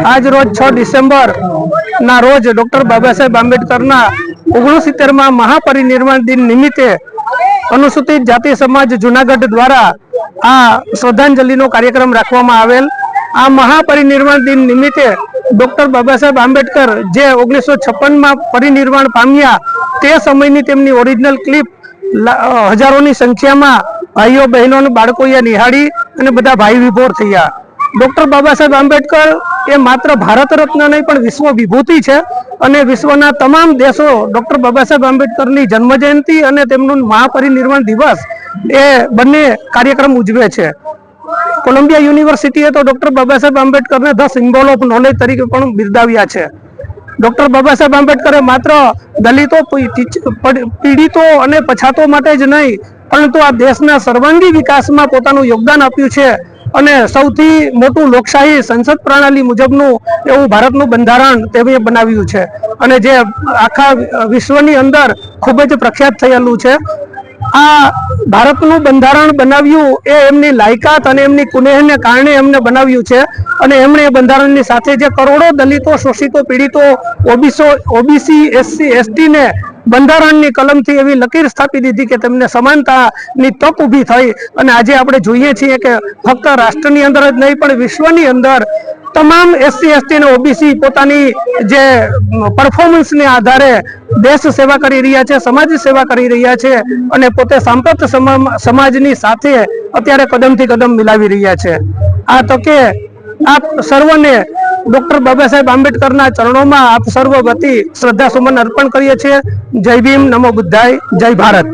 આજ રોજ છ ડિસેમ્બર ના રોજ ડોક્ટર બાબા સાહેબ આંબેડકરના ઓગણસિત્તેરમાં મહાપરિનિર્વાણ દિન નિમિત્તે અનુસૂચિત જાતિ સમાજ જુનાગઢ દ્વારા આ શ્રદ્ધાંજલિનો કાર્યક્રમ રાખવામાં આવેલ. આ મહાપરિનિર્વાણ દિન નિમિત્તે ડોક્ટર બાબા સાહેબ આંબેડકર જે ઓગણીસો છપ્પનમાં પરિનિર્વાણ પામ્યા તે સમયની તેમની ઓરિજિનલ ક્લિપ હજારોની સંખ્યામાં ભાઈઓ બહેનો અને બાળકોએ નિહાળી અને બધા ભાઈ વિભોર થયા. ડોક્ટર બાબા સાહેબ આંબેડકર એ માત્ર ભારત રત્ન નહીં, પણ વિશ્વ વિભૂતિ છે. અને વિશ્વના તમામ દેશો ડૉક્ટર બાબા સાહેબ આંબેડકરની જન્મજયંતિ અને તેમનું મહાપરિનિર્વાણ દિવસ એ બંને કાર્યક્રમ ઉજવે છે. કોલંબિયા યુનિવર્સિટીએ તો ડૉક્ટર બાબા સાહેબ આંબેડકરને ધ સિમ્બોલ ઓફ નોલેજ તરીકે પણ બિરદાવ્યા છે. ડૉક્ટર બાબા સાહેબ આંબેડકરે માત્ર દલિતો પીડિતો અને પછાતો માટે જ નહીં, પરંતુ આ દેશના સર્વાંગી વિકાસમાં પોતાનું યોગદાન આપ્યું છે. અને સૌથી મોટું લોકશાહી સંસદ પ્રણાલી મુજબનું એવું ભારતનું બંધારણ તેમણે બનાવ્યું છે. અને જે આખા વિશ્વની અંદર ખૂબ જ પ્રખ્યાત થયેલું છે. આ ભારતનું બંધારણ બનાવ્યું એ એમની લાયકાત અને એમની કુનેહને કારણે એમને બનાવ્યું છે. અને એમણે એ બંધારણની સાથે જે કરોડો દલિતો, શોષિતો, પીડિતો, ઓબીસો, ઓબીસી, એસસી એસટી ને બંધારણની કલમથી એવી લકીર સ્થાપી દીધી કે તેમને સમાનતાની તક ઊભી થઈ. અને આજે આપણે જોઈએ છીએ કે ફક્ત રાષ્ટ્રની અંદર જ નહીં, પણ વિશ્વની અંદર તમામ એસસી, એસટી અને ઓબીસી પોતાની જે પરફોર્મન્સને આધારે દેશ સેવા કરી રહ્યા છે, સમાજ સેવા કરી રહ્યા છે અને પોતે સાંપ્રત સમા- સમાજની સાથે અત્યારે કદમથી કદમ મિલાવી રહ્યા છે. આ તકે આપ સર્વને ડોક્ટર બાબા સાહેબ આંબેડકરના ચરણોમાં આપ સર્વ વતી શ્રદ્ધા સુમન અર્પણ કરીએ છીએ. જય ભીમ, નમો બુદ્ધાય, જય ભારત.